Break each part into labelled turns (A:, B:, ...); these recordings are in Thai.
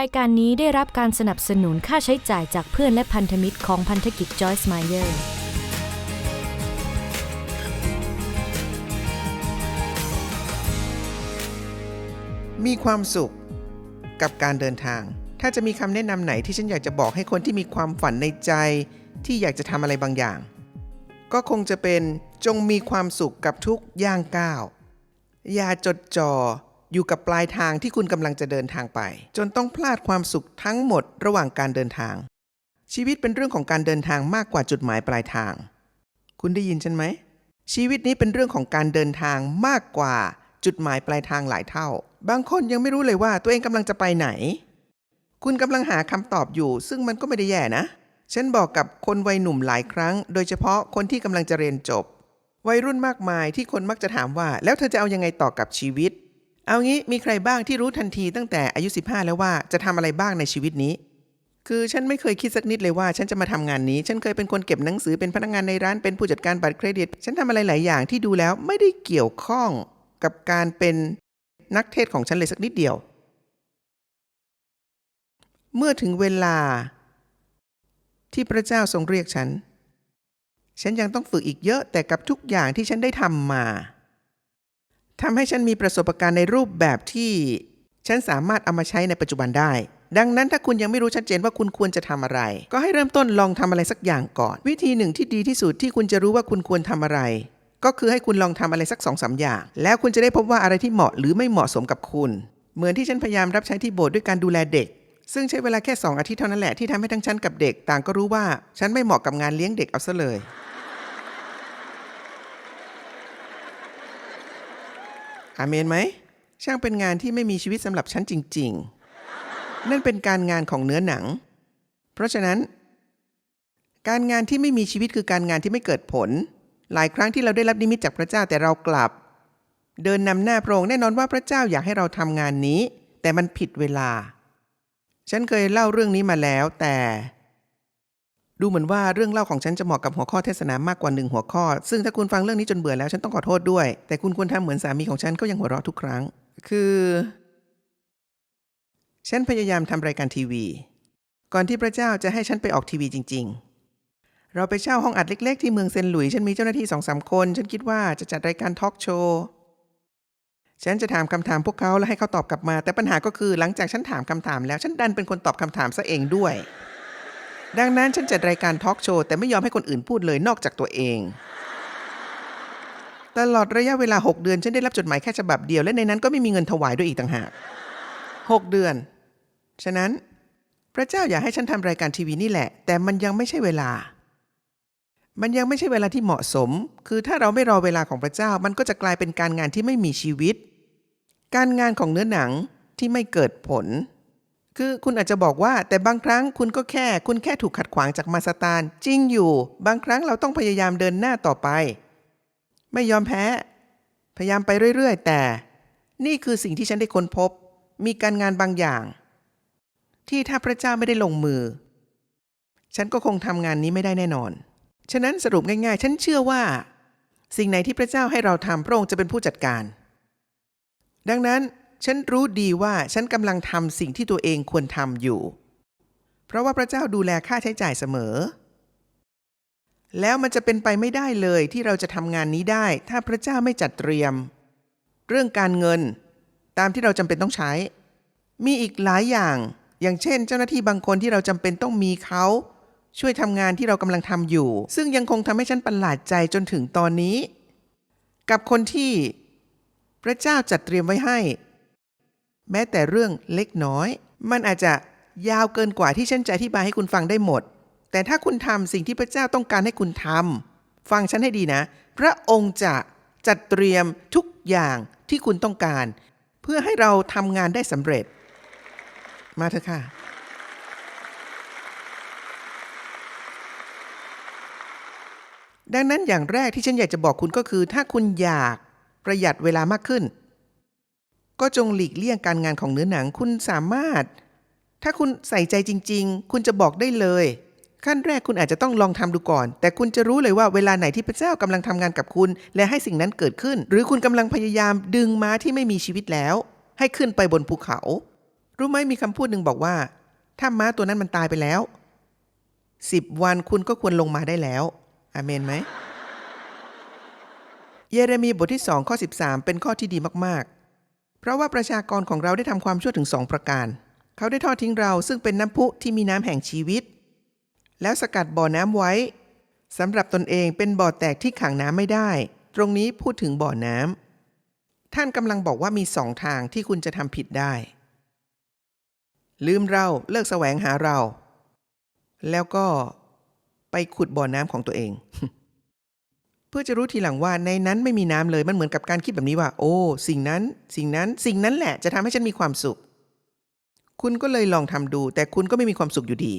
A: รายการนี้ได้รับการสนับสนุนค่าใช้จ่ายจากเพื่อนและพันธมิตรของพันธกิจจอยส์ไมเยอร์
B: มีความสุขกับการเดินทาง ถ้าจะมีคำแนะนำไหนที่ฉันอยากจะบอกให้คนที่มีความฝันในใจที่อยากจะทำอะไรบางอย่าง ก็คงจะเป็นจงมีความสุขกับทุกย่างก้าว อย่าจดจ่อ อยู่กับปลายทางที่คุณกำลังจะเดินทางไป จนต้องพลาดความสุขทั้งหมดระหว่างการเดินทาง ชีวิตเป็นเรื่องของการเดินทางมากกว่าจุดหมายปลายทาง คุณได้ยินฉันไหม ชีวิตนี้เป็นเรื่องของการเดินทางมากกว่าจุดหมายปลายทางหลายเท่า บางคนยังไม่รู้เลยว่าตัวเองกำลังจะไปไหน คุณกำลังหาคำตอบอยู่ ซึ่งมันก็ไม่ได้แย่นะฉันบอกกับคนวัยหนุ่มหลายครั้ง โดยเฉพาะคนที่กำลังจะเรียนจบ วัยรุ่นมากมายที่คนมักจะถามว่า แล้วเธอจะเอายังไงต่อกับชีวิต เอางี้มีใครบ้างที่รู้ทันทีตั้งแต่อายุ 15 แล้วว่าจะทำอะไรบ้างในชีวิตนี้ คือฉันไม่เคยคิดสักนิดเลยว่า ฉันจะมาทำงานนี้ ฉันเคยเป็นคนเก็บหนังสือเป็นพนักงานในร้านเป็นผู้จัดการบัตรเครดิต ฉันทำอะไรหลายอย่างที่ดูแล้วไม่ได้เกี่ยวข้องกับการเป็นนักเทศของฉันเลยสักนิดเดียว เมื่อถึงเวลา ที่พระเจ้าทรงเรียกฉัน ฉันยังต้องฝึกอีกเยอะแต่กับทุกอย่างที่ฉันได้ทำมา ทำให้ฉันมีประสบการณ์ในรูปแบบที่ฉันสามารถเอามาใช้ในปัจจุบันได้ ดังนั้นถ้าคุณยังไม่รู้ชัดเจนว่าคุณควรจะทำอะไร ก็ให้เริ่มต้นลองทำอะไรสักอย่างก่อน วิธีหนึ่งที่ดีที่สุดที่คุณจะรู้ว่าคุณควรทำอะไร ก็คือให้คุณลองทำอะไรสักสองสาอย่าง แล้วคุณจะได้พบว่าอะไรที่เหมาะหรือไม่เหมาะสมกับคุณ เหมือนที่ฉันพยายามรับใช้ที่โบสถ์ด้วยการดูแลเด็ก ซึ่งใช้เวลาแค่สองอาทิตย์เท่านั้นแหละที่ทำให้ทั้งฉันกับเด็ก ต่างก็รู้ว่าฉันไม่เหมาะกับงานเลี้ยงเด็กเอาซะเลย อาเมนไหม ช่างเป็นงานที่ไม่มีชีวิตสำหรับฉันจริง ๆ นั่นเป็นการงานของเนื้อหนัง เพราะฉะนั้น การงานที่ไม่มีชีวิตคือการงานที่ไม่เกิดผล หลายครั้งที่เราได้รับนิมิตจากพระเจ้าแต่เรากลับ เดินนำหน้าพระองค์แน่นอนว่าพระเจ้าอยากให้เราทำงานนี้ แต่มันผิดเวลา ฉันเคยเล่าเรื่องนี้มาแล้วแต่ ดูเหมือนว่าเรื่องเล่าของฉันจะเหมาะกับหัวข้อเทศนามากกว่าหนึ่งหัวข้อ ซึ่งถ้าคุณฟังเรื่องนี้จนเบื่อแล้วฉันต้องขอโทษด้วย แต่คุณควรทำเหมือนสามีของฉันก็ยังหัวเราะทุกครั้ง คือ ฉันพยายามทำรายการทีวี ก่อนที่พระเจ้าจะให้ฉันไปออกทีวีจริง ๆ เราไปเช่าห้องอัดเล็ก ๆ ที่เมืองเซนหลุย ฉันมีเจ้าหน้าที่สองสามคน ฉันคิดว่าจะจัดรายการทอล์กโชว์ฉันจะถามคำถามพวกเขาแล้วให้เขาตอบกลับมา แต่ปัญหาก็คือหลังจากฉันถามคำถามแล้วฉันดันเป็นคนตอบคำถามซะเองด้วย ดังนั้นฉันจัดรายการทอล์กโชว์แต่ไม่ยอมให้คนอื่นพูดเลยนอกจากตัวเอง ตลอดระยะเวลา 6 เดือน ฉันได้รับจดหมายแค่ฉบับเดียว และในนั้นก็ไม่มีเงินถวายด้วยอีกต่างหาก 6 เดือน ฉะนั้น พระเจ้าอยากให้ฉันทำรายการทีวีนี่แหละ แต่มันยังไม่ใช่เวลา มันยังไม่ใช่เวลาที่เหมาะสม คือถ้าเราไม่รอเวลาของพระเจ้า มันก็จะกลายเป็นการงานที่ไม่มีชีวิต การงานของเนื้อหนังที่ไม่เกิดผล คือคุณอาจจะบอกว่าแต่บางครั้งคุณก็แค่ คุณแค่ถูกขัดขวางจากมาสตานจริงอยู่ บางครั้งเราต้องพยายามเดินหน้าต่อไป ไม่ยอมแพ้ พยายามไปเรื่อยๆ แต่ นี่คือสิ่งที่ฉันได้ค้นพบ มีการงานบางอย่าง ที่ถ้าพระเจ้าไม่ได้ลงมือ ฉันก็คงทำงานนี้ไม่ได้แน่นอน ฉะนั้นสรุปง่ายๆ ฉันเชื่อว่า สิ่งไหนที่พระเจ้าให้เราทำพระองค์จะเป็นผู้จัดการ ดังนั้น ฉันรู้ดีว่าฉันกำลังทำสิ่งที่ตัวเองควรทำอยู่ เพราะว่าพระเจ้าดูแลค่าใช้จ่ายเสมอ แล้วมันจะเป็นไปไม่ได้เลยที่เราจะทำงานนี้ได้ ถ้าพระเจ้าไม่จัดเตรียม เรื่องการเงิน ตามที่เราจำเป็นต้องใช้ มีอีกหลายอย่าง อย่างเช่น เจ้าหน้าที่บางคนที่เราจำเป็นต้องมีเขาช่วยทำงานที่เรากำลังทำอยู่ ซึ่งยังคงทำให้ฉันประหลาดใจจนถึงตอนนี้ กับคนที่ พระเจ้าจัดเตรียมไว้ให้ แม้แต่เรื่องเล็กน้อย มันอาจจะยาวเกินกว่าที่ฉันจะอธิบายให้คุณฟังได้หมด แต่ถ้าคุณทำสิ่งที่พระเจ้าต้องการให้คุณทำฟังฉันให้ดีนะ พระองค์จะจัดเตรียมทุกอย่างที่คุณต้องการ เพื่อให้เราทำงานได้สำเร็จ มาเถอะค่ะดังนั้นอย่างแรกที่ฉันอยากจะบอกคุณก็คือ ถ้าคุณอยากประหยัดเวลามากขึ้น ก็จงหลีกเลี่ยงการงานของเนื้อหนังคุณสามารถ ถ้าคุณใส่ใจจริง ๆ คุณจะบอกได้เลย ขั้นแรกคุณอาจจะต้องลองทำดูก่อน แต่คุณจะรู้เลยว่าเวลาไหนที่พระเจ้ากำลังทำงานกับคุณ และให้สิ่งนั้นเกิดขึ้น หรือคุณกำลังพยายามดึงม้าที่ไม่มีชีวิตแล้ว ให้ขึ้นไปบนภูเขา รู้ไหมมีคำพูดหนึ่งบอกว่า ถ้าม้าตัวนั้นมันตายไปแล้วสิบวันคุณก็ควรลงมาได้แล้วอาเมนไหมเยเรมีบทที่2ข้อ13 เป็นข้อที่ดีมากๆ เพราะว่าประชากรของเราได้ทำความชั่วถึงสองประการ เขาได้ทอดทิ้งเราซึ่งเป็นน้ำพุที่มีน้ำแห่งชีวิต แล้วสกัดบ่อน้ำไว้สำหรับตนเองเป็นบ่อแตกที่ขังน้ำไม่ได้ ตรงนี้พูดถึงบ่อน้ำท่านกำลังบอกว่ามีสองทางที่คุณจะทำผิดได้ ลืมเราเลิกแสวงหาเรา แล้วก็ไปขุดบ่อน้ำของตัวเอง เพื่อจะรู้ทีหลังว่าในนั้นไม่มีน้ำเลยมันเหมือนกับการคิดแบบนี้ว่า โอ้ สิ่งนั้น สิ่งนั้น สิ่งนั้นแหละจะทำให้ฉันมีความสุข คุณก็เลยลองทำดู แต่คุณก็ไม่มีความสุขอยู่ดี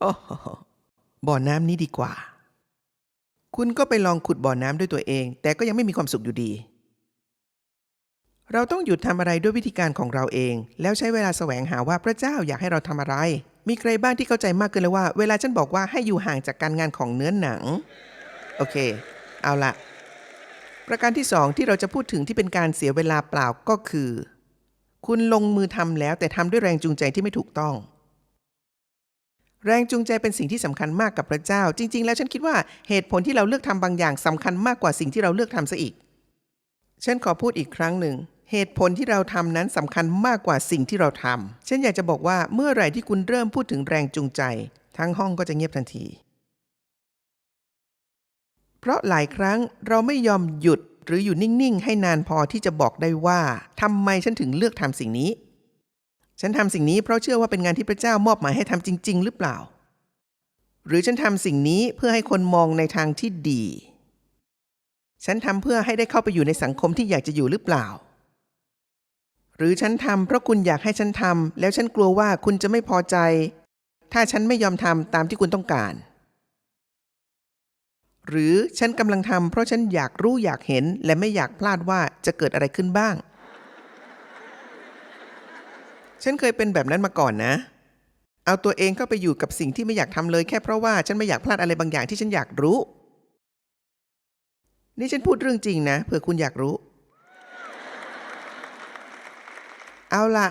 B: โอ้บ่อน้ำนี้ดีกว่า คุณก็ไปลองขุดบ่อน้ำด้วยตัวเอง แต่ก็ยังไม่มีความสุขอยู่ดี เราต้องหยุดทำอะไรด้วยวิธีการของเราเอง แล้วใช้เวลาแสวงหาว่าพระเจ้าอยากให้เราทำอะไร มีใครบ้างที่เข้าใจมากเกินเลยว่า เวลาฉันบอกว่าให้อยู่ห่างจากการงานของเนื้อหนัง โอเค เอาละประการที่สองที่เราจะพูดถึงที่เป็นการเสียเวลาเปล่าก็คือ คุณลงมือทำแล้วแต่ทำด้วยแรงจูงใจที่ไม่ถูกต้อง แรงจูงใจเป็นสิ่งที่สำคัญมากกับพระเจ้า จริง ๆ แล้วฉันคิดว่าเหตุผลที่เราเลือกทำบางอย่างสำคัญมากกว่าสิ่งที่เราเลือกทำซะอีก ฉันขอพูดอีกครั้งหนึ่งเหตุผลที่เราทำนั้นสำคัญมากกว่าสิ่งที่เราทำฉันอยากจะบอกว่าเมื่อไหร่ที่คุณเริ่มพูดถึงแรงจูงใจ ทั้งห้องก็จะเงียบทันที เพราะหลายครั้งเราไม่ยอมหยุดหรืออยู่นิ่งๆ ให้นานพอที่จะบอกได้ว่าทำไมฉันถึงเลือกทำสิ่งนี้ ฉันทำสิ่งนี้เพราะเชื่อว่าเป็นงานที่พระเจ้ามอบหมายให้ทำจริง ๆ หรือเปล่า หรือฉันทำสิ่งนี้เพื่อให้คนมองในทางที่ดี ฉันทำเพื่อให้ได้เข้าไปอยู่ในสังคมที่อยากจะอยู่หรือเปล่า หรือฉันทำเพราะคุณอยากให้ฉันทำแล้วฉันกลัวว่าคุณจะไม่พอใจ ถ้าฉันไม่ยอมทำตามที่คุณต้องการ หรือฉันกำลังทำเพราะฉันอยากรู้อยากเห็น และไม่อยากพลาดว่าจะเกิดอะไรขึ้นบ้าง ฉันเคยเป็นแบบนั้นมาก่อนนะ เอาตัวเองเข้าไปอยู่กับสิ่งที่ไม่อยากทำเลย แค่เพราะว่าฉันไม่อยากพลาดอะไรบางอย่างที่ฉันอยากรู้ นี่ฉันพูดเรื่องจริงนะเผื่อคุณอยากรู้ เอาละ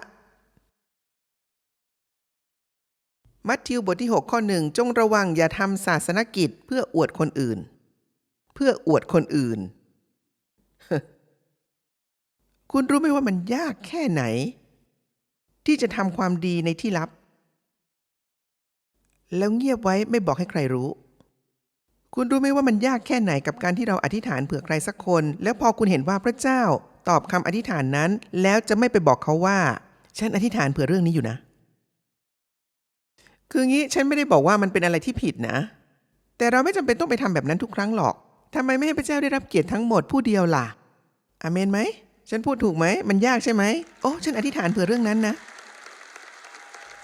B: มัทธิวบทที่ 6 ข้อหนึ่งจงระวังอย่าทำศาสนกิจเพื่ออวดคนอื่น เพื่ออวดคนอื่น คุณรู้ไหมว่ามันยากแค่ไหน ที่จะทำความดีในที่ลับ แล้วเงียบไว้ไม่บอกให้ใครรู้ คุณรู้ไหมว่ามันยากแค่ไหนกับการที่เราอธิษฐานเผื่อใครสักคน แล้วพอคุณเห็นว่าพระเจ้าตอบคำอธิษฐานนั้น แล้วจะไม่ไปบอกเขาว่า ฉันอธิษฐานเผื่อเรื่องนี้อยู่นะ คืองี้ฉันไม่ได้บอกว่ามันเป็นอะไรที่ผิดนะ แต่เราไม่จำเป็นต้องไปทำแบบนั้นทุกครั้งหรอกทำไมไม่ให้พระเจ้าได้รับเกียรติทั้งหมดผู้เดียวล่ะอเมนไหม ฉันพูดถูกไหม มันยากใช่ไหม โอ้ฉันอธิษฐานเผื่อเรื่องนั้นนะ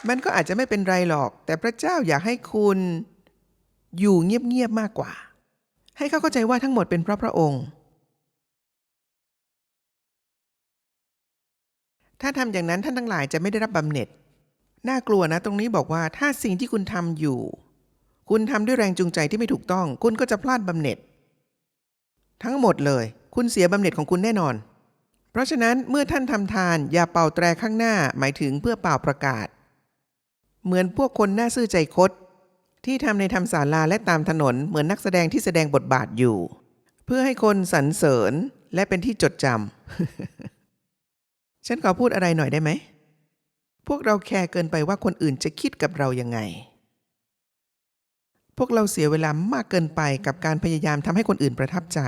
B: มันก็อาจจะไม่เป็นไรหรอก แต่พระเจ้าอยากให้คุณ อยู่เงียบๆมากกว่า ให้เขาเข้าใจว่าทั้งหมดเป็นเพราะพระองค์ ถ้าทำอย่างนั้นท่านทั้งหลายจะไม่ได้รับบำเหน็จ น่ากลัวนะ ตรงนี้บอกว่าถ้าสิ่งที่คุณทำอยู่ คุณทำด้วยแรงจูงใจที่ไม่ถูกต้อง คุณก็จะพลาดบำเหน็จ ทั้งหมดเลย คุณเสียบำเหน็จของคุณแน่นอน เพราะฉะนั้นเมื่อท่านทำทานอย่าเป่าแตรข้างหน้าหมายถึงเพื่อเป่าประกาศ เหมือนพวกคนหน้าซื่อใจคดที่ทำในธรรมศาลาและตามถนนเหมือนนักแสดงที่แสดงบทบาทอยู่ เพื่อให้คนสรรเสริญและเป็นที่จดจำฉันขอพูดอะไรหน่อยได้ไหม พวกเราแคร์เกินไปว่าคนอื่นจะคิดกับเรายังไง พวกเราเสียเวลามากเกินไปกับการพยายามทำให้คนอื่นประทับใจ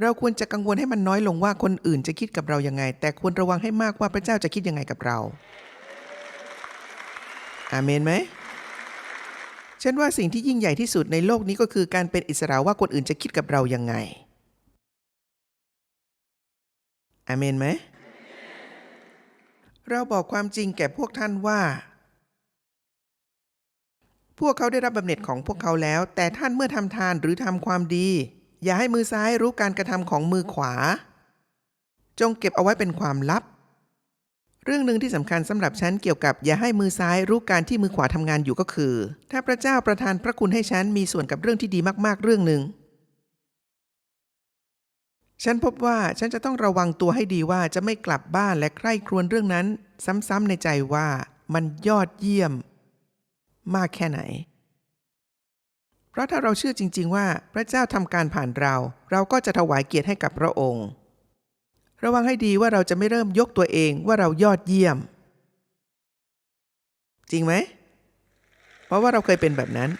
B: เราควรจะกังวลให้มันน้อยลงว่าคนอื่นจะคิดกับเรายังไง แต่ควรระวังให้มากว่าพระเจ้าจะคิดยังไงกับเรา อาเมนไหมฉันว่าสิ่งที่ยิ่งใหญ่ที่สุดในโลกนี้ก็คือการเป็นอิสระว่าคนอื่นจะคิดกับเรายังไงอาเมนไหม เราบอกความจริงแก่พวกท่านว่า พวกเขาได้รับบำเหน็จของพวกเขาแล้ว แต่ท่านเมื่อทำทานหรือทำความดี อย่าให้มือซ้ายรู้การกระทำของมือขวา จงเก็บเอาไว้เป็นความลับ เรื่องหนึ่งที่สำคัญสำหรับฉันเกี่ยวกับอย่าให้มือซ้ายรู้การที่มือขวาทำงานอยู่ก็คือ ถ้าพระเจ้าประทานพระคุณให้ฉันมีส่วนกับเรื่องที่ดีมากๆเรื่องหนึ่ง ฉันพบว่าฉันจะต้องระวังตัวให้ดีว่าจะไม่กลับบ้านและใคร่ครวญเรื่องนั้น ซ้ำๆในใจว่ามันยอดเยี่ยม มากแค่ไหน เพราะถ้าเราเชื่อจริง ๆ ว่าพระเจ้าทำการผ่านเรา เราก็จะถวายเกียรติให้กับพระองค์ ระวังให้ดีว่าเราจะไม่เริ่มยกตัวเองว่าเรายอดเยี่ยม จริงไหม เพราะว่าเราเคยเป็นแบบนั้น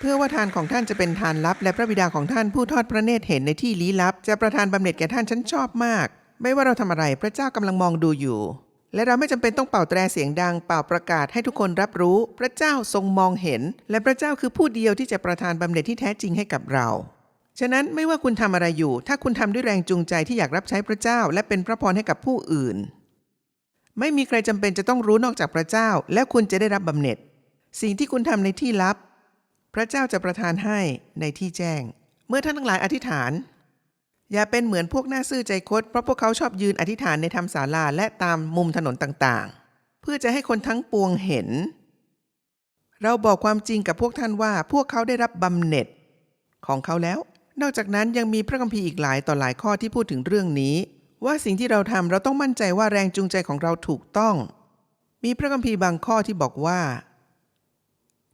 B: เพื่อว่าทานของท่านจะเป็นทานลับ และพระบิดาของท่านผู้ทอดพระเนตรเห็นในที่ลี้ลับ จะประทานบำเหน็จแก่ท่านฉันชอบมาก ไม่ว่าเราทำอะไรพระเจ้ากำลังมองดูอยู่ และเราไม่จำเป็นต้องเป่าแตรเสียงดังเป่าประกาศให้ทุกคนรับรู้ พระเจ้าทรงมองเห็น และพระเจ้าคือผู้เดียวที่จะประทานบำเหน็จที่แท้จริงให้กับเรา ฉะนั้นไม่ว่าคุณทำอะไรอยู่ ถ้าคุณทำด้วยแรงจูงใจที่อยากรับใช้พระเจ้า และเป็นพระพรให้กับผู้อื่น ไม่มีใครจำเป็นจะต้องรู้นอกจากพระเจ้า และคุณจะได้รับบำเหน็จสิ่งที่คุณทำในที่ลับ ระเจ้าจะประทานให้ในที่แจ้ง เมื่อท่านทั้งหลายอธิษฐาน อย่าเป็นเหมือนพวกหน้าซื่อใจคดเพราะพวกเขาชอบยืนอธิษฐานในธรรมศาลาและตามมุมถนนต่างๆ เพื่อจะให้คนทั้งปวงเห็น เราบอกความจริงกับพวกท่านว่าพวกเขาได้รับบำเหน็จของเขาแล้ว นอกจากนั้นยังมีพระคัมภีร์อีกหลายต่อหลายข้อที่พูดถึงเรื่องนี้ ว่าสิ่งที่เราทำเราต้องมั่นใจว่าแรงจูงใจของเราถูกต้อง มีพระคัมภีร์บางข้อที่บอกว่า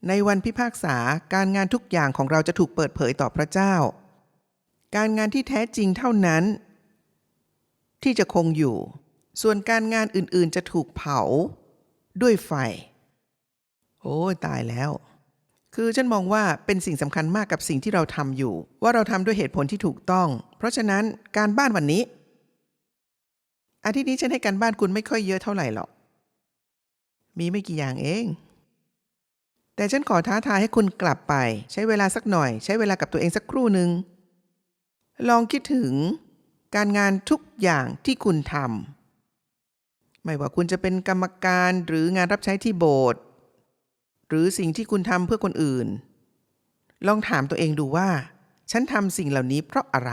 B: ในวันพิพากษาการงานทุกอย่างของเราจะถูกเปิดเผยต่อพระเจ้า การงานที่แท้จริงเท่านั้น ที่จะคงอยู่ ส่วนการงานอื่นๆจะถูกเผาด้วยไฟ โอ้ตายแล้ว คือฉันมองว่าเป็นสิ่งสำคัญมากกับสิ่งที่เราทำอยู่ ว่าเราทำด้วยเหตุผลที่ถูกต้อง เพราะฉะนั้นการบ้านวันนี้ อาทิตย์นี้ฉันให้การบ้านคุณไม่ค่อยเยอะเท่าไหร่หรอกมีไม่กี่อย่างเอง แต่ฉันขอท้าทายให้คุณกลับไป ใช้เวลาสักหน่อย ใช้เวลากับตัวเองสักครู่หนึ่งลองคิดถึงการงานทุกอย่างที่คุณทำไม่ว่าคุณจะเป็นกรรมการหรืองานรับใช้ที่โบสถ์หรือสิ่งที่คุณทำเพื่อคนอื่น ลองถามตัวเองดูว่า ฉันทำสิ่งเหล่านี้เพราะอะไร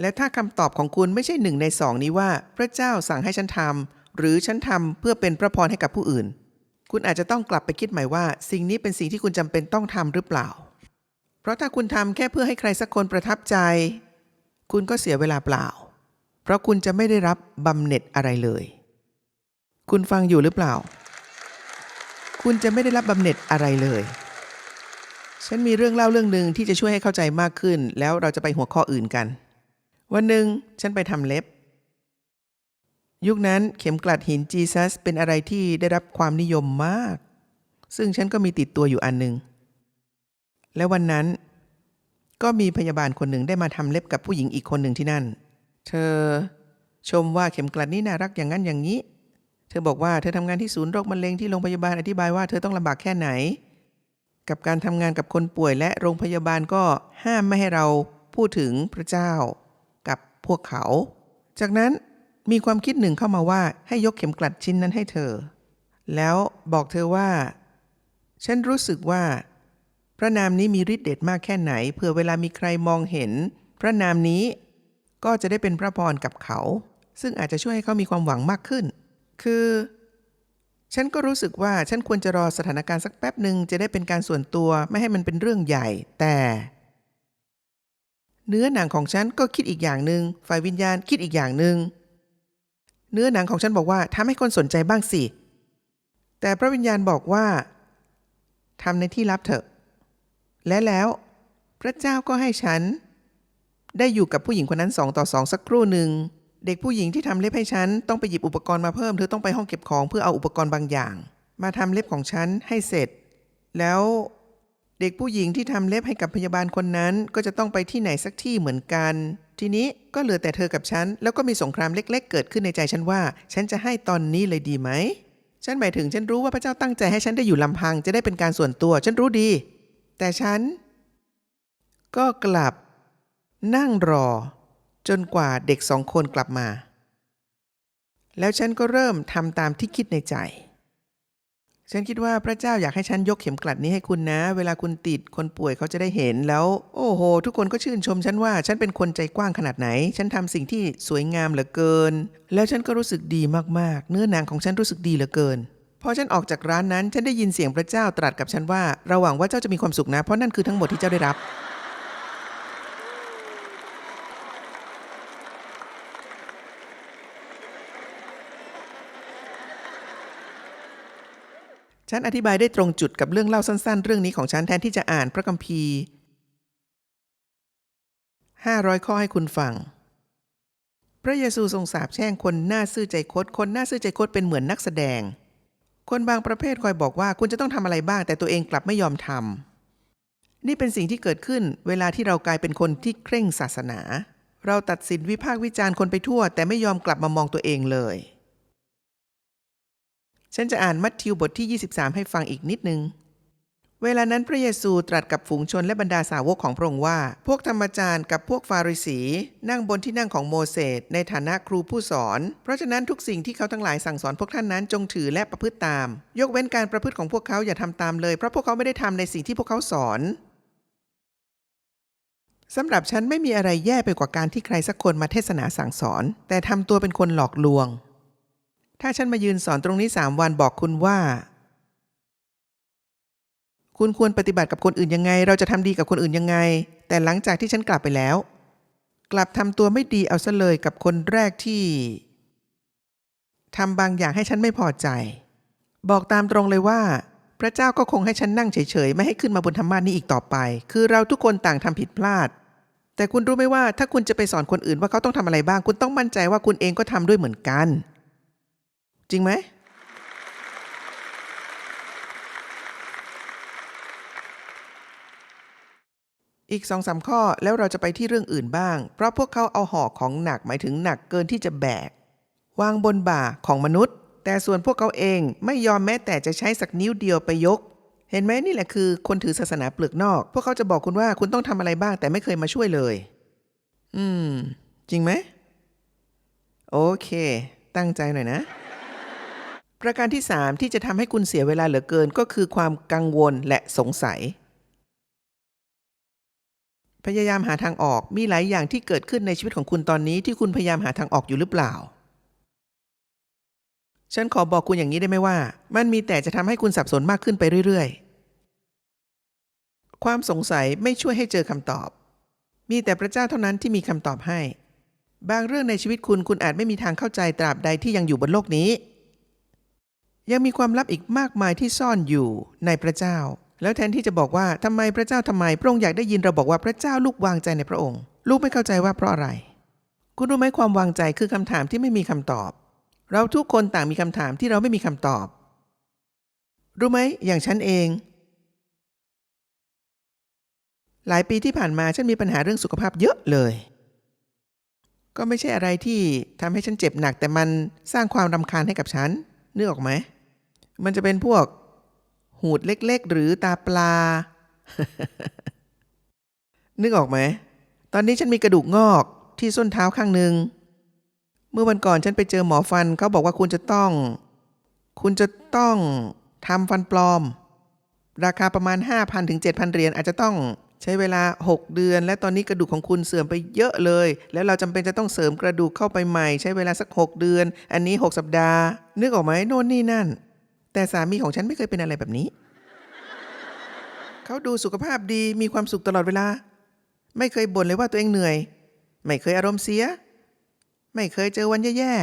B: และถ้าคำตอบของคุณไม่ใช่หนึ่งในสองนี้ว่า พระเจ้าสั่งให้ฉันทำหรือฉันทำเพื่อเป็นพระพรให้กับผู้อื่น คุณอาจจะต้องกลับไปคิดใหม่ว่า สิ่งนี้เป็นสิ่งที่คุณจำเป็นต้องทำหรือเปล่า เพราะถ้าคุณทำแค่เพื่อให้ใครสักคนประทับใจ คุณก็เสียเวลาเปล่า เพราะคุณจะไม่ได้รับบำเหน็จอะไรเลย คุณฟังอยู่หรือเปล่า คุณจะไม่ได้รับบำเหน็จอะไรเลย ฉันมีเรื่องเล่าเรื่องหนึ่งที่จะช่วยให้เข้าใจมากขึ้น แล้วเราจะไปหัวข้ออื่นกัน วันหนึ่งฉันไปทำเล็บ ยุคนั้นเข็มกลัดหินจีซัสเป็นอะไรที่ได้รับความนิยมมาก ซึ่งฉันก็มีติดตัวอยู่อันหนึ่ง และวันนั้น ก็มีพยาบาลคนหนึ่งได้มาทำเล็บกับผู้หญิงอีกคนหนึ่งที่นั่น เธอชมว่าเข็มกลัดนี้น่ารักอย่างนั้นอย่างนี้ เธอบอกว่าเธอทำงานที่ศูนย์โรคมะเร็งที่โรงพยาบาลอธิบายว่าเธอต้องลำบากแค่ไหน กับการทำงานกับคนป่วยและโรงพยาบาลก็ห้ามไม่ให้เราพูดถึงพระเจ้า กับพวกเขา จากนั้น มีความคิดหนึ่งเข้ามาว่าให้ยกเข็มกลัดชิ้นนั้นให้เธอ แล้วบอกเธอว่า ฉันรู้สึกว่า พระนามนี้มีฤทธิ์เดชมากแค่ไหนเผื่อเวลามีใครมองเห็น พระนามนี้ก็จะได้เป็นพระพรกับเขา ซึ่งอาจจะช่วยให้เขามีความหวังมากขึ้น คือ ฉันก็รู้สึกว่าฉันควรจะรอสถานการณ์สักแป๊บหนึ่งจะได้เป็นการส่วนตัวไม่ให้มันเป็นเรื่องใหญ่ แต่เนื้อหนังของฉันก็คิดอีกอย่างหนึ่งฝ่ายวิญญาณคิดอีกอย่างหนึ่ง เนื้อหนังของฉันบอกว่าทำให้คนสนใจบ้างสิ แต่พระวิญญาณบอกว่าทำในที่ลับเถอะ และแล้วพระเจ้าก็ให้ฉัน ได้อยู่กับผู้หญิงคนนั้นสองต่อสองสักครู่หนึ่ง เด็กผู้หญิงที่ทำเล็บให้ฉัน ต้องไปหยิบอุปกรณ์มาเพิ่ม เธอต้องไปห้องเก็บของเพื่อเอาอุปกรณ์บางอย่าง มาทำเล็บของฉันให้เสร็จ แล้วเด็กผู้หญิงที่ทำเล็บให้กับพยาบาลคนนั้น ก็จะต้องไปที่ไหนสักที่เหมือนกัน ทีนี้ก็เหลือแต่เธอกับฉัน แล้วก็มีสงครามเล็ก ๆ เกิดขึ้นในใจฉันว่า ฉันจะให้ตอนนี้เลยดีไหม ฉันหมายถึงฉันรู้ว่าพระเจ้าตั้งใจให้ฉันได้อยู่ลำพังจะได้เป็นการส่วนตัว ฉันรู้ดี แต่ฉัน ก็กลับ นั่งรอ จนกว่าเด็กสองคนกลับมา แล้วฉันก็เริ่มทำตามที่คิดในใจ ฉันคิดว่าพระเจ้าอยากให้ฉันยกเข็มกลัดนี้ให้คุณนะ เวลาคุณติดคนป่วยเขาจะได้เห็นแล้ว โอ้โห ทุกคนก็ชื่นชมฉันว่าฉันเป็นคนใจกว้างขนาดไหน ฉันทำสิ่งที่สวยงามเหลือเกิน แล้วฉันก็รู้สึกดีมากๆ เนื้อหนังของฉันรู้สึกดีเหลือเกินพอฉันออกจากร้านนั้น ฉันได้ยินเสียงพระเจ้าตรัสกับฉันว่าเราหวังว่าเจ้าจะมีความสุขนะ เพราะนั่นคือทั้งหมดที่เจ้าได้รับ ฉันอธิบายได้ตรงจุดกับเรื่องเล่าสั้น ๆ เรื่องนี้ของฉันแทนที่จะอ่านพระคัมภีร์ห้าร้อยข้อให้คุณฟัง พระเยซูทรงสาปแช่งคนหน้าซื่อใจคด คนหน้าซื่อใจคดเป็นเหมือนนักแสดง คนบางประเภทคอยบอกว่าคุณจะต้องทำอะไรบ้าง แต่ตัวเองกลับไม่ยอมทำนี่เป็นสิ่งที่เกิดขึ้นเวลาที่เรากลายเป็นคนที่เคร่งศาสนา เราตัดสินวิพากษ์วิจารณ์คนไปทั่ว แต่ไม่ยอมกลับมามองตัวเองเลย ฉันจะอ่านมัทธิวบทที่ 23 ให้ฟังอีกนิดนึง เวลานั้นพระเยซูตรัสกับฝูงชนและบรรดาสาวกของพระองค์ว่า พวกธรรมจารย์กับพวกฟาริสี นั่งบนที่นั่งของโมเสสในฐานะครูผู้สอน เพราะฉะนั้นทุกสิ่งที่เขาทั้งหลายสั่งสอนพวกท่านนั้นจงถือและประพฤติตาม ยกเว้นการประพฤติของพวกเขาอย่าทำตามเลย เพราะพวกเขาไม่ได้ทำในสิ่งที่พวกเขาสอนสำหรับฉันไม่มีอะไรแย่ไปกว่าการที่ใครสักคนมาเทศนาสั่งสอน แต่ทำตัวเป็นคนหลอกลวง ถ้าฉันมายืนสอนตรงนี้สามวันบอกคุณว่า คุณควรปฏิบัติกับคนอื่นยังไง เราจะทำดีกับคนอื่นยังไง แต่หลังจากที่ฉันกลับไปแล้ว กลับทำตัวไม่ดีเอาซะเลยกับคนแรกที่ทำบางอย่างให้ฉันไม่พอใจ บอกตามตรงเลยว่า พระเจ้าก็คงให้ฉันนั่งเฉยๆ ไม่ให้ขึ้นมาบนธรรมานี้อีกต่อไป คือเราทุกคนต่างทำผิดพลาด แต่คุณรู้ไหมว่าถ้าคุณจะไปสอนคนอื่นว่าเขาต้องทำอะไรบ้าง คุณต้องมั่นใจว่าคุณเองก็ทำด้วยเหมือนกัน จริงไหมอีกสองสามข้อแล้วเราจะไปที่เรื่องอื่นบ้าง เพราะพวกเขาเอาห่อของหนักหมายถึงหนักเกินที่จะแบก วางบนบ่าของมนุษย์ แต่ส่วนพวกเขาเองไม่ยอมแม้แต่จะใช้สักนิ้วเดียวไปยก เห็นไหมนี่แหละคือคนถือศาสนาเปลือกนอก พวกเขาจะบอกคุณว่าคุณต้องทำอะไรบ้าง แต่ไม่เคยมาช่วยเลย อืม จริงไหมโอเค ตั้งใจหน่อยนะ ประการที่ 3 ที่จะทำให้คุณเสียเวลาเหลือเกินก็คือความกังวลและสงสัย พยายามหาทางออกมีหลายอย่างที่เกิดขึ้นในชีวิตของคุณตอนนี้ที่คุณพยายามหาทางออกอยู่หรือเปล่า ฉันขอบอกคุณอย่างนี้ได้ไหมว่า มันมีแต่จะทำให้คุณสับสนมากขึ้นไปเรื่อยๆ ความสงสัยไม่ช่วยให้เจอคำตอบ มีแต่พระเจ้าเท่านั้นที่มีคำตอบให้ บางเรื่องในชีวิตคุณคุณอาจไม่มีทางเข้าใจตราบใดที่ยังอยู่บนโลกนี้ ยังมีความลับอีกมากมายที่ซ่อนอยู่ในพระเจ้า แล้วแทนที่จะบอกว่าทำไมพระเจ้าทำไมพระองค์อยากได้ยินเราบอกว่าพระเจ้าลูกวางใจในพระองค์ ลูกไม่เข้าใจว่าเพราะอะไร คุณรู้ไหมความวางใจคือคำถามที่ไม่มีคำตอบ เราทุกคนต่างมีคำถามที่เราไม่มีคำตอบ รู้ไหมอย่างฉันเอง หลายปีที่ผ่านมาฉันมีปัญหาเรื่องสุขภาพเยอะเลยก็ไม่ใช่อะไรที่ทำให้ฉันเจ็บหนักแต่มันสร้างความรำคาญให้กับฉันนึกออกไหม มันจะเป็นพวก หูดเล็กๆ หรือตาปลา นึกออกไหม ตอนนี้ฉันมีกระดูกงอกที่ส้นเท้าข้างหนึ่ง เมื่อวันก่อนฉันไปเจอหมอฟันเขาบอกว่าคุณจะต้อง คุณจะต้องทำฟันปลอม ราคาประมาณ 5,000ถึง7,000 เหรียญอาจจะต้องใช้เวลา 6 เดือน และตอนนี้กระดูกของคุณเสื่อมไปเยอะเลย แล้วเราจำเป็นจะต้องเสริมกระดูกเข้าไปใหม่ ใช้เวลาสัก 6 เดือน อันนี้ 6 สัปดาห์ นึกออกไหมโน่นนี่นั่น แต่สามีของฉันไม่เคยเป็นอะไรแบบนี้ เขาดูสุขภาพดีมีความสุขตลอดเวลา ไม่เคยบ่นเลยว่าตัวเองเหนื่อย ไม่เคยอารมณ์เสีย ไม่เคยเจอวันแย่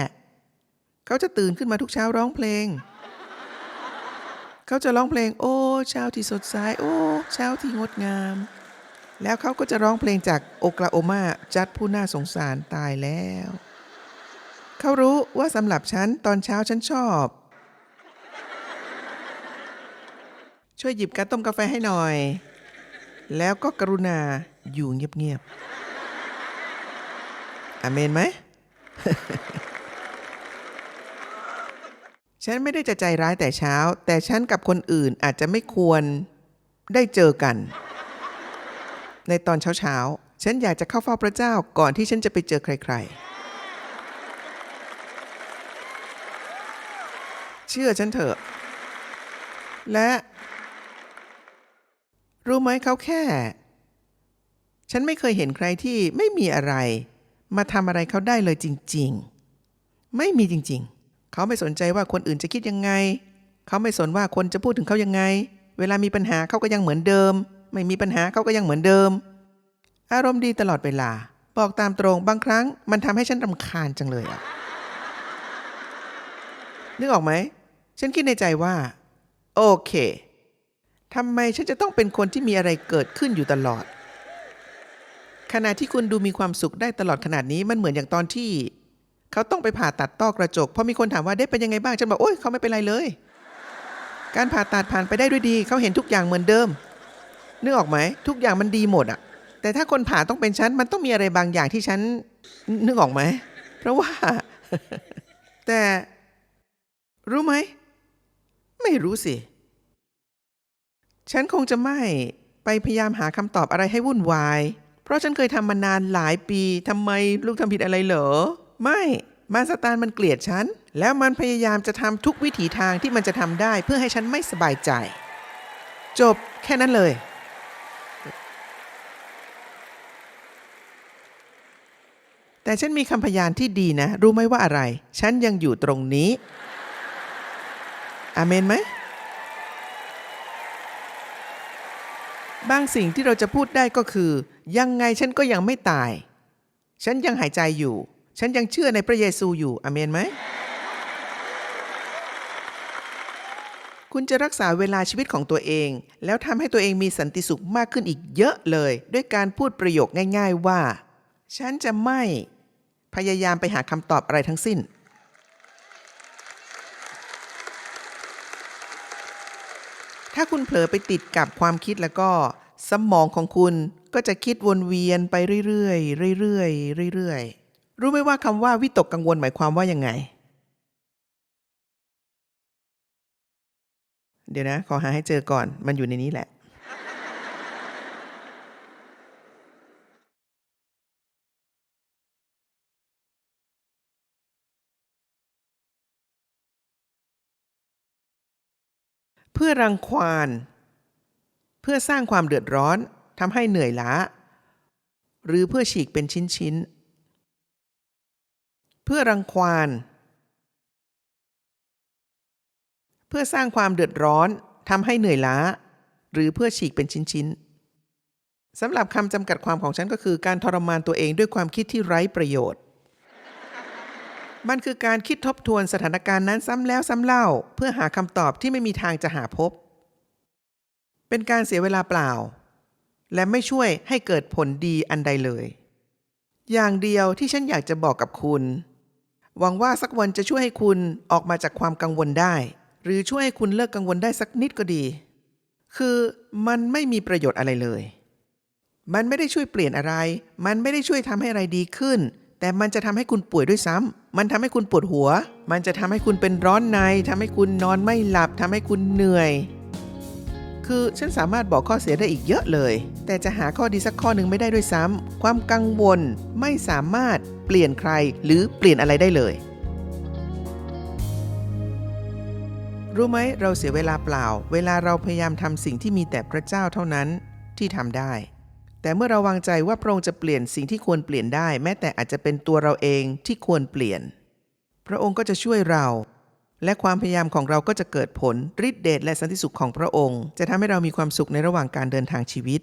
B: ๆเขาจะตื่นขึ้นมาทุกเช้าร้องเพลง เขาจะร้องเพลง โอ้เช้าที่สดใสโอ้เช้าที่งดงาม แล้วเขาก็จะร้องเพลงจากโอกลาโอมาจัดผู้น่าสงสารตายแล้ว เขารู้ว่าสำหรับฉันตอนเช้าฉันชอบ ช่วยหยิบการต้มกาแฟให้หน่อย แล้วก็กรุณาอยู่เงียบๆอเมนไหม ฉันไม่ได้จะใจร้ายแต่เช้า แต่ฉันกับคนอื่นอาจจะไม่ควรได้เจอกัน ในตอนเช้าๆ ฉันอยากจะเข้าเฝ้าพระเจ้าก่อนที่ฉันจะไปเจอใครๆเชื่อฉันเถอะ และ รู้ไหมเขาแค่ ฉันไม่เคยเห็นใครที่ไม่มีอะไร มาทำอะไรเขาได้เลยจริง ๆ ไม่มีจริง ๆ เขาไม่สนใจว่าคนอื่นจะคิดยังไง เขาไม่สนว่าคนจะพูดถึงเขายังไง เวลามีปัญหาเขาก็ยังเหมือนเดิม ไม่มีปัญหาเขาก็ยังเหมือนเดิม อารมณ์ดีตลอดเวลา บอกตามตรงบางครั้ง มันทำให้ฉันรำคาญจังเลยอะนึกออกไหม ฉันคิดในใจว่า โอเค ทำไมฉันจะต้องเป็นคนที่มีอะไรเกิดขึ้นอยู่ตลอด ขณะที่คุณดูมีความสุขได้ตลอดขนาดนี้มันเหมือนอย่างตอนที่ เขาต้องไปผ่าตัดต้อกระจกพอมีคนถามว่าได้เป็นยังไงบ้างฉันบอกโอ้ยเขาไม่เป็นไรเลย การผ่าตัดผ่านไปได้ด้วยดีเขาเห็นทุกอย่างเหมือนเดิมนึกออกไหมทุกอย่างมันดีหมดอะแต่ถ้าคนผ่าต้องเป็นฉันมันต้องมีอะไรบางอย่างที่ฉันนึกออกไหมเพราะว่า แต่รู้ไหม ไม่รู้สิ ฉันคงจะไม่ไปพยายามหาคำตอบอะไรให้วุ่นวาย เพราะฉันเคยทำมานานหลายปีทำไมลูกทำผิดอะไรเหรอ ไม่มารสตานมันเกลียดฉัน แล้วมันพยายามจะทำทุกวิถีทางที่มันจะทำได้เพื่อให้ฉันไม่สบายใจ จบแค่นั้นเลย แต่ฉันมีคำพยานที่ดีนะ รู้ไหมว่าอะไร ฉันยังอยู่ตรงนี้ อาเมนไหม บางสิ่งที่เราจะพูดได้ก็คือ ยังไงฉันก็ยังไม่ตาย ฉันยังหายใจอยู่ ฉันยังเชื่อในพระเยซูอยู่อเมนไหมคุณจะรักษาเวลาชีวิตของตัวเอง แล้วทำให้ตัวเองมีสันติสุขมากขึ้นอีกเยอะเลย ด้วยการพูดประโยคง่าย ๆว่า ฉันจะไม่ พยายามไปหาคำตอบอะไรทั้งสิ้น ถ้าคุณเผลอไปติดกับความคิดแล้วก็สมองของคุณก็จะคิดวนเวียนไปเรื่อยๆเรื่อยๆเรื่อยๆ รู้ไหมว่าคำว่าวิตกกังวลหมายความว่ายังไง เดี๋ยวนะ ขอหาให้เจอก่อน มันอยู่ในนี้แหละ พื่อรังควาน เพื่อสร้างความเดือดร้อนทำให้เหนื่อยล้า หรือเพื่อฉีกเป็นชิ้นๆ เพื่อรังควาน เพื่อสร้างความเดือดร้อนทำให้เหนื่อยล้า หรือเพื่อฉีกเป็นชิ้นๆสำหรับคำจำกัดความของฉันก็คือการทรมานตัวเองด้วยความคิดที่ไร้ประโยชน์ มันคือการคิดทบทวนสถานการณ์นั้นซ้ำแล้วซ้ำเล่า เพื่อหาคำตอบที่ไม่มีทางจะหาพบ เป็นการเสียเวลาเปล่า และไม่ช่วยให้เกิดผลดีอันใดเลย อย่างเดียวที่ฉันอยากจะบอกกับคุณ หวังว่าสักวันจะช่วยให้คุณออกมาจากความกังวลได้ หรือช่วยให้คุณเลิกกังวลได้สักนิดก็ดี คือมันไม่มีประโยชน์อะไรเลย มันไม่ได้ช่วยเปลี่ยนอะไร มันไม่ได้ช่วยทำให้อะไรดีขึ้น แต่มันจะทำให้คุณป่วยด้วยซ้ำมันทำให้คุณปวดหัว มันจะทำให้คุณเป็นร้อนในทำให้คุณนอนไม่หลับทำให้คุณเหนื่อย คือฉันสามารถบอกข้อเสียได้อีกเยอะเลย แต่จะหาข้อดีสักข้อหนึ่งไม่ได้ด้วยซ้ำความกังวลไม่สามารถเปลี่ยนใครหรือเปลี่ยนอะไรได้เลย รู้ไหมเราเสียเวลาเปล่า เวลาเราพยายามทำสิ่งที่มีแต่พระเจ้าเท่านั้นที่ทำได้ แต่เมื่อเราวางใจว่าพระองค์จะเปลี่ยนสิ่งที่ควรเปลี่ยนได้ แม้แต่อาจจะเป็นตัวเราเองที่ควรเปลี่ยน พระองค์ก็จะช่วยเรา และความพยายามของเราก็จะเกิดผลฤทธิเดชและสันติสุขของพระองค์ จะทำให้เรามีความสุขในระหว่างการเดินทางชีวิต